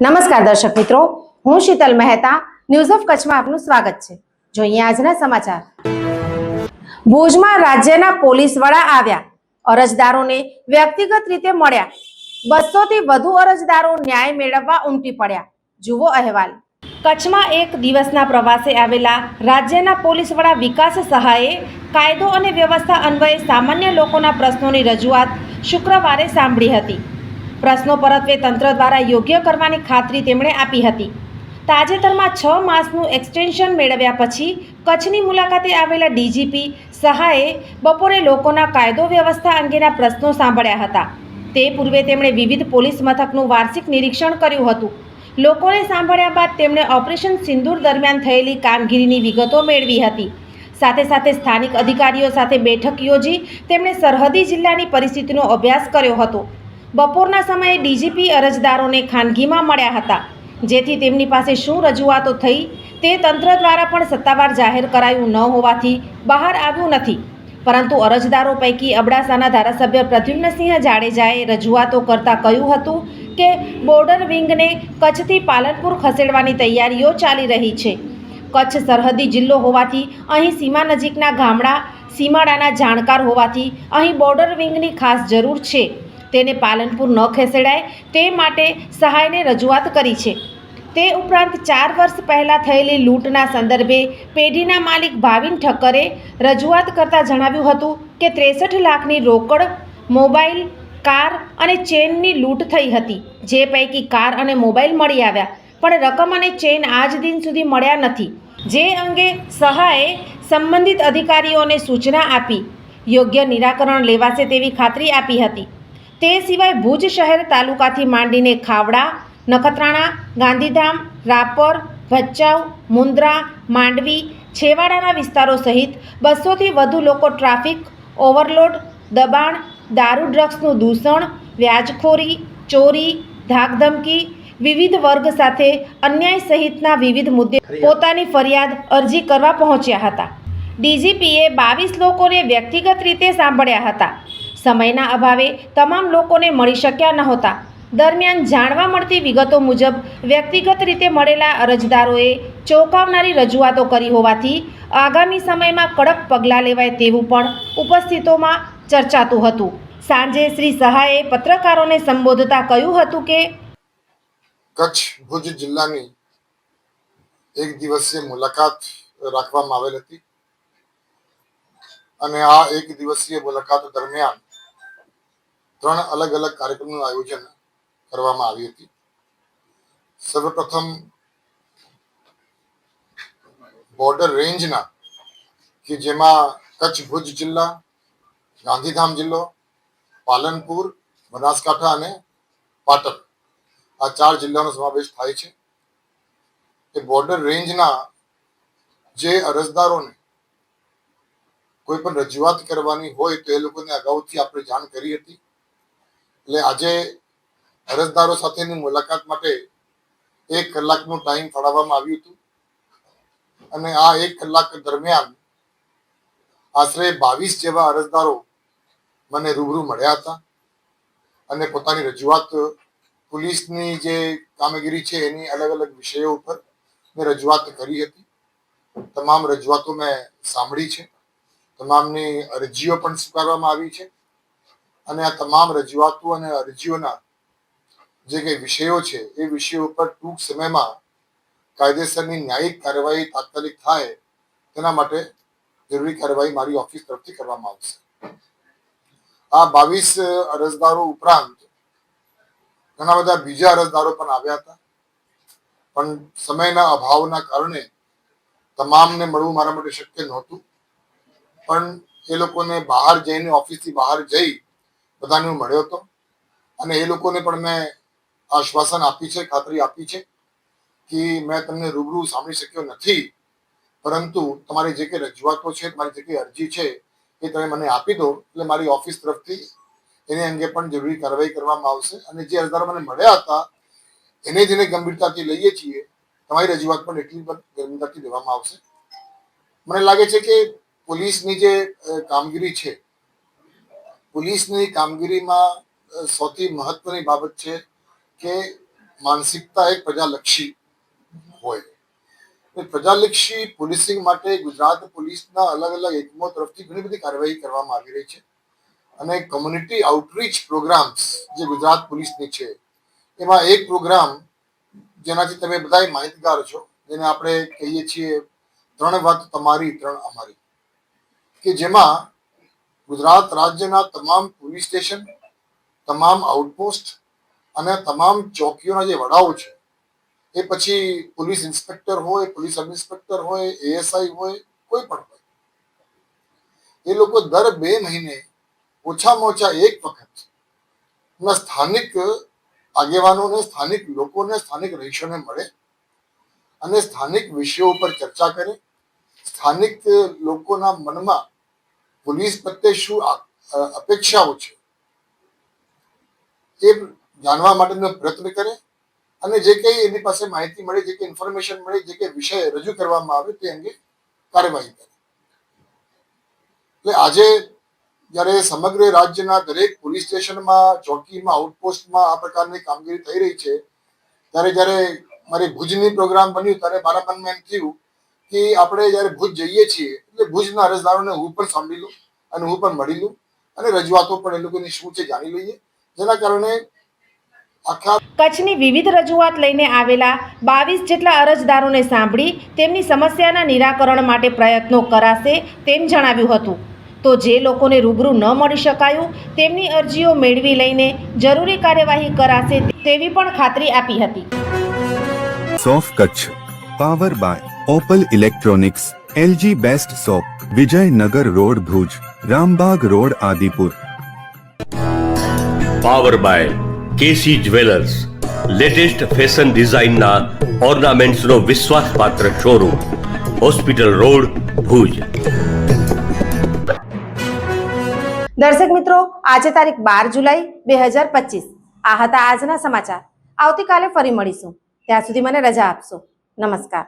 નમસ્કાર દર્શક મિત્રો, હું શીતલ મહેતા ન્યૂઝ ઓફ કચ્છમાં આપનું સ્વાગત છે. જોઈએ આજના સમાચાર. ભુજમાં રાજ્યના પોલીસ વડા આવ્યા. અરજદારોને વ્યક્તિગત રીતે મળ્યા. બસો થી વધુ અરજદારો ન્યાય મેળવવા ઉમટી પડ્યા. જુઓ અહેવાલ. કચ્છમાં એક દિવસના પ્રવાસે આવેલા રાજ્યના પોલીસ વડા વિકાસ સહાયે કાયદો અને વ્યવસ્થા અન્વયે સામાન્ય લોકોના પ્રશ્નોની રજૂઆત શુક્રવારે સાંભળી હતી. પ્રશ્નો પરત્વે તંત્ર દ્વારા યોગ્ય કરવાની ખાતરી તેમણે આપી હતી. તાજેતરમાં છ માસનું એક્સટેન્શન મેળવ્યા પછી કચ્છની મુલાકાતે આવેલા ડીજીપી સહાયે બપોરે લોકોના કાયદો વ્યવસ્થા અંગેના પ્રશ્નો સાંભળ્યા હતા. તે પૂર્વે તેમણે વિવિધ પોલીસ મથકનું વાર્ષિક નિરીક્ષણ કર્યું હતું. લોકોને સાંભળ્યા બાદ તેમણે ઓપરેશન સિંદૂર દરમિયાન થયેલી કામગીરીની વિગતો મેળવી હતી. સાથે સાથે સ્થાનિક અધિકારીઓ સાથે બેઠક યોજી તેમણે સરહદી જિલ્લાની પરિસ્થિતિનો અભ્યાસ કર્યો હતો. બપોરના સમયે ડીજીપી અરજદારોને ખાનગીમાં મળ્યા હતા. જેથી તેમની પાસે શું રજૂઆતો થઈ તે તંત્ર દ્વારા પણ સત્તાવાર જાહેર કરાયું ન હોવાથી બહાર આવ્યું નથી. પરંતુ અરજદારો પૈકી અબડાસાના ધારાસભ્ય પ્રદ્યુમ્નસિંહ જાડેજાએ રજૂઆતો કરતાં કહ્યું હતું કે બોર્ડર વિંગને કચ્છથી પાલનપુર ખસેડવાની તૈયારીઓ ચાલી રહી છે. કચ્છ સરહદી જિલ્લો હોવાથી અહીં સીમા નજીકના ગામડા, સીમાડાના જાણકાર હોવાથી અહીં બોર્ડર વિંગની ખાસ જરૂર છે. તેને પાલનપુર ન ખસેડાય, તે માટે સહાયને રજૂઆત કરી છે. તે ઉપરાંત ચાર વર્ષ પહેલાં થયેલી લૂંટના સંદર્ભે પેઢીના માલિક ભાવિન ઠક્કરે રજૂઆત કરતાં જણાવ્યું હતું કે ત્રેસઠ લાખની રોકડ, મોબાઈલ, કાર અને ચેનની લૂંટ થઈ હતી, જે પૈકી કાર અને મોબાઈલ મળી આવ્યા, પણ રકમ અને ચેન આજ દિન સુધી મળ્યા નથી. જે અંગે સહાયે સંબંધિત અધિકારીઓને સૂચના આપી, યોગ્ય નિરાકરણ લેવાશે તેવી ખાતરી આપી હતી. તે સિવાય ભુજ શહેર તાલુકાથી માંડીને ખાવડા નખત્રાણા ગાંધીધામ રાપર ભચાઉ મુન્દ્રા માંડવી છેવાડાના વિસ્તારો સહિત બસોથી વધુ લોકો ટ્રાફિક ઓવરલોડ દબાણ દારૂ ડ્રગ્સનું દૂષણ વ્યાજખોરી ચોરી ધાકધમકી વિવિધ વર્ગ સાથે અન્યાય સહિતના વિવિધ મુદ્દે પોતાની ફરિયાદ અરજી કરવા પહોંચ્યા હતા. ડીજીપીએ બાવીસ લોકોને વ્યક્તિગત રીતે સાંભળ્યા હતા. સમયના અભાવે તમામ લોકોને મળી શક્યા નહોતા. દરમિયાન જાણવા મળતી વિગતો મુજબ, વ્યક્તિગત રીતે મળેલા અરજદારોએ ચોંકાવનારી રજૂઆતો કરી હોવાથી આગામી સમયમાં કડક પગલાં લેવાય તેવું પણ ઉપસ્થિતોમાં ચર્ચાતું હતું. સાંજે શ્રી સહાયે પત્રકારોને સંબોધતા કહ્યું હતું કે, કચ્છ ભુજ જિલ્લાની એક દિવસીય મુલાકાત રાખવામાં આવેલ હતી. અને આ એક દિવસીય મુલાકાત દરમિયાન ત્રણ અલગ અલગ કાર્યક્રમનું આયોજન કરવામાં આવી હતી. સર્વપ્રથમ બોર્ડર રેન્જના, કે જેમાં કચ્છ ભુજ જિલ્લા, ગાંધીધામ જિલ્લો, પાલનપુર, બનાસકાંઠા અને પાટણ આ ચાર જિલ્લાનો સમાવેશ થાય છે. એ બોર્ડર રેન્જના જે અરજદારોને કોઈ પણ રજૂઆત કરવાની હોય તો એ લોકોને અગાઉથી આપણે જાણ કરી હતી. એટલે આજે અરજદારો સાથેની મુલાકાત માટે એક કલાકનું ટાઈમ ફાળવવામાં આવ્યું હતું. અને આ એક કલાક દરમિયાન આશરે બાવીસ જેવા અરજદારો મને રૂબરૂ મળ્યા હતા અને પોતાની રજૂઆત પોલીસની જે કામગીરી છે એની અલગ અલગ વિષયો ઉપર મેં રજૂઆત કરી હતી. તમામ રજૂઆતો મેં સાંભળી છે. તમામની અરજીઓ પણ સ્વીકારવામાં આવી છે. અને આ તમામ રજૂઆતો અને અરજીઓના જે કંઈ વિષયો છે, એ વિષયો ઉપર ટૂંક સમયમાં કાયદેસરની ન્યાયિક કાર્યવાહી તાત્કાલિક થાય, તેના માટે જરૂરી કાર્યવાહી મારી ઓફિસ તરફથી કરવામાં આવશે. આ બાવીસ અરજદારો ઉપરાંત ઘણા બધા બીજા અરજદારો પણ આવ્યા હતા. પણ સમયના અભાવના કારણે તમામને મળવું મારા માટે શક્ય નહોતું. પણ એ લોકોને બહાર જઈને ઓફિસથી બહાર જઈ બધાને હું મળ્યો હતો. અને એ લોકોને પણ મેં આશ્વાસન આપી છે, ખાતરી આપી છે કે મેં તમને રૂબરૂ સાંભળી શક્યો નથી. પરંતુ તમારી જે કંઈ રજૂઆતો છે, તમારી જે કંઈ અરજી છે, એ તમે મને આપી દો. એટલે મારી ઓફિસ તરફથી એની અંગે પણ જરૂરી કાર્યવાહી કરવામાં આવશે. અને જે અરજદારો મને મળ્યા હતા, એને જેને ગંભીરતાથી લઈએ છીએ. તમારી રજૂઆત પણ એટલી પણ ગંભીરતાથી લેવામાં આવશે. મને લાગે છે કે પોલીસની જે કામગીરી છે પોલીસની કામગીરીમાં સૌથી મહત્વની બાબત છે કે માનસિકતા એક પ્રજાલક્ષી હોય. પ્રજાલક્ષી પોલીસિંગ માટે ગુજરાત પોલીસના અલગ અલગ એકમો તરફથી ઘણી બધી કાર્યવાહી કરવામાં આવી રહી છે. અને કમ્યુનિટી આઉટરીચ પ્રોગ્રામ્સ જે ગુજરાત પોલીસની છે, એમાં એક પ્રોગ્રામ જેનાથી તમે બધા માહિતગાર છો, જેને આપણે કહીએ છીએ ત્રણ વાત તમારી, ત્રણ અમારી. કે જેમાં ગુજરાત રાજ્યના તમામ પોલીસ સ્ટેશન, તમામ આઉટપોસ્ટ અને તમામ ચોકીઓના જે વડાઓ છે, એ પછી પોલીસ ઇન્સ્પેક્ટર હોય, પોલીસ સબ ઇન્સ્પેક્ટર હોય એએસઆઈ હોય, કોઈ પણ હોય, એ લોકો દર બે મહિને ઓછામાં ઓછા એક વખત સ્થાનિક આગેવાનોને, સ્થાનિક લોકોને, સ્થાનિક રહીશોને મળે અને સ્થાનિક વિષયો ઉપર ચર્ચા કરે, સ્થાનિક લોકોના મનમાં પોલીસ પ્રત્યે શું અપેક્ષાઓ છે? એ જાણવા માટેનો પ્રયત્ન કરે અને જે કંઈ એની પાસે માહિતી મળે, જે કે ઇન્ફોર્મેશન મળે, જે કે વિષય રજૂ કરવામાં આવે તે અંગે કાર્યવાહી કરે. એટલે આજે જ્યારે સમગ્ર રાજ્યના દરેક પોલીસ સ્ટેશનમાં, ચોકીમાં આઉટપોસ્ટમાં આ પ્રકારની કામગીરી થઈ રહી છે, ત્યારે જ્યારે મારી ભુજની પ્રોગ્રામ બન્યું, ત્યારે મારા મનમાં એમ થયું કે આપણે જ્યારે ભુજ જઈએ છીએ એટલે ભુજના અરજદારોને હું પણ સાંભળી લઉં અને હું પણ મળી લઉં અને રજૂઆતો પણ એ લોકોની શું છે જાણી લઈએ. જેના કારણે કચ્છની વિવિધ રજૂઆત લઈને આવેલા બાવીસ જેટલા અરજદારોને સાંભળી તેમની સમસ્યાના નિરાકરણ માટે પ્રયત્નો કરાશે તેમ જણાવ્યું હતું. તો જે લોકોને રૂબરૂ ન મળી શકાયું તેમની અરજીઓ મેળવી લઈને જરૂરી કાર્યવાહી કરાશે તેવી પણ ખાતરી આપી હતી. સોફ Kutch power by Opal electronics LG best shop Vijaynagar road Bhuj Rambagh road Adipur power by KC jewellers latest fashion ડિઝાઇનના ઓર્નામેન્ટ્સનો વિશ્વાસપાત્ર શોરૂમ હોસ્પિટલ રોડ ભુજ દર્શક મિત્રો આજે તારીખ બાર જુલાઈ બે હજાર પચીસ. આ હતા આજના સમાચાર. આવતીકાલે ફરી મળીશું. ત્યાં સુધી મને રજા આપશો. નમસ્કાર.